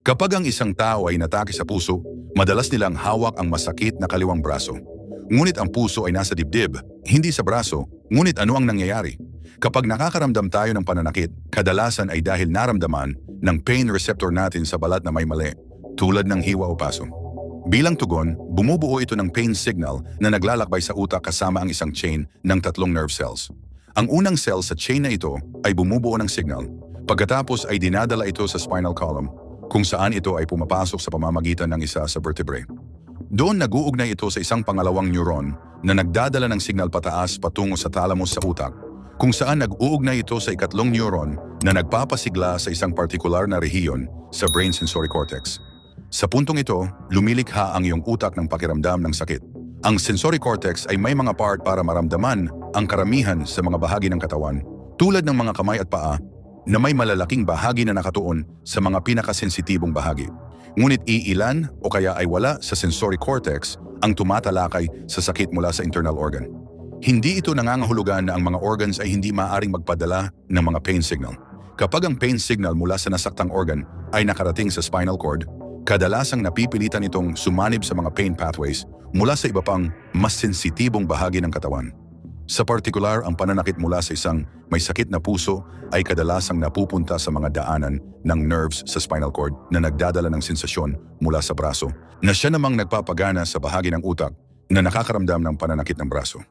Kapag ang isang tao ay natake sa puso, madalas nilang hawak ang masakit na kaliwang braso. Ngunit ang puso ay nasa dibdib, hindi sa braso, ngunit ano ang nangyayari? Kapag nakakaramdam tayo ng pananakit, kadalasan ay dahil naramdaman ng pain receptor natin sa balat na may mali, tulad ng hiwa o paso. Bilang tugon, bumubuo ito ng pain signal na naglalakbay sa utak kasama ang isang chain ng tatlong nerve cells. Ang unang cell sa chain na ito ay bumubuo ng signal. Pagkatapos ay dinadala ito sa spinal column, kung saan ito ay pumapasok sa pamamagitan ng isa sa vertebrae. Doon nag-uugnay ito sa isang pangalawang neuron na nagdadala ng signal pataas patungo sa thalamus sa utak, kung saan nag-uugnay ito sa ikatlong neuron na nagpapasigla sa isang partikular na rehiyon sa brain sensory cortex. Sa puntong ito, lumilikha ang iyong utak ng pakiramdam ng sakit. Ang sensory cortex ay may mga part para maramdaman ang karamihan sa mga bahagi ng katawan, tulad ng mga kamay at paa, na may malalaking bahagi na nakatuon sa mga pinakasensitibong bahagi. Ngunit iilan o kaya ay wala sa sensory cortex ang tumatalakay sa sakit mula sa internal organ. Hindi ito nangangahulugan na ang mga organs ay hindi maaaring magpadala ng mga pain signal. Kapag ang pain signal mula sa nasaktang organ ay nakarating sa spinal cord, kadalasang napipilitan itong sumanib sa mga pain pathways mula sa iba pang mas sensitibong bahagi ng katawan. Sa partikular, ang pananakit mula sa isang may sakit na puso ay kadalasang napupunta sa mga daanan ng nerves sa spinal cord na nagdadala ng sensasyon mula sa braso na siya namang nagpapagana sa bahagi ng utak na nakakaramdam ng pananakit ng braso.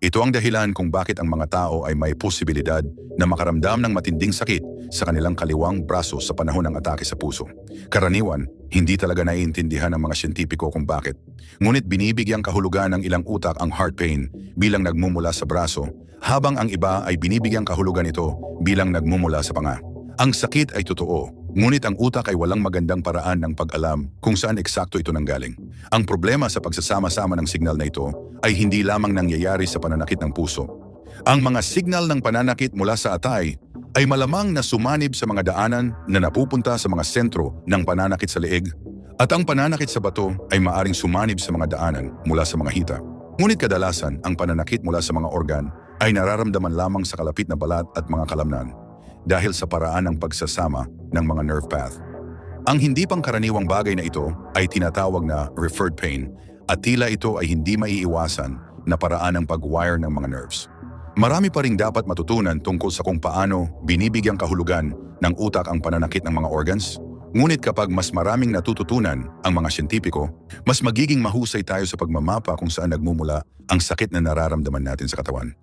Ito ang dahilan kung bakit ang mga tao ay may posibilidad na makaramdam ng matinding sakit sa kanilang kaliwang braso sa panahon ng atake sa puso. Karaniwan, hindi talaga naiintindihan ng mga siyentipiko kung bakit. Ngunit binibigyang kahulugan ng ilang utak ang heart pain bilang nagmumula sa braso, habang ang iba ay binibigyang kahulugan ito bilang nagmumula sa panga. Ang sakit ay totoo, ngunit ang utak ay walang magandang paraan ng pag-alam kung saan eksakto ito nanggaling. Ang problema sa pagsasama-sama ng signal na ito ay hindi lamang nangyayari sa pananakit ng puso. Ang mga signal ng pananakit mula sa atay ay malamang na sumanib sa mga daanan na napupunta sa mga sentro ng pananakit sa leeg at ang pananakit sa bato ay maaring sumanib sa mga daanan mula sa mga hita. Ngunit kadalasan, ang pananakit mula sa mga organ ay nararamdaman lamang sa kalapit na balat at mga kalamnan dahil sa paraan ng pagsasama ng mga nerve path. Ang hindi pangkaraniwang bagay na ito ay tinatawag na referred pain at tila ito ay hindi maiiwasan na paraan ng pag-wire ng mga nerves. Marami pa ring dapat matutunan tungkol sa kung paano binibigyang kahulugan ng utak ang pananakit ng mga organs. Ngunit kapag mas maraming natututunan ang mga siyentipiko, mas magiging mahusay tayo sa pagmamapa kung saan nagmumula ang sakit na nararamdaman natin sa katawan.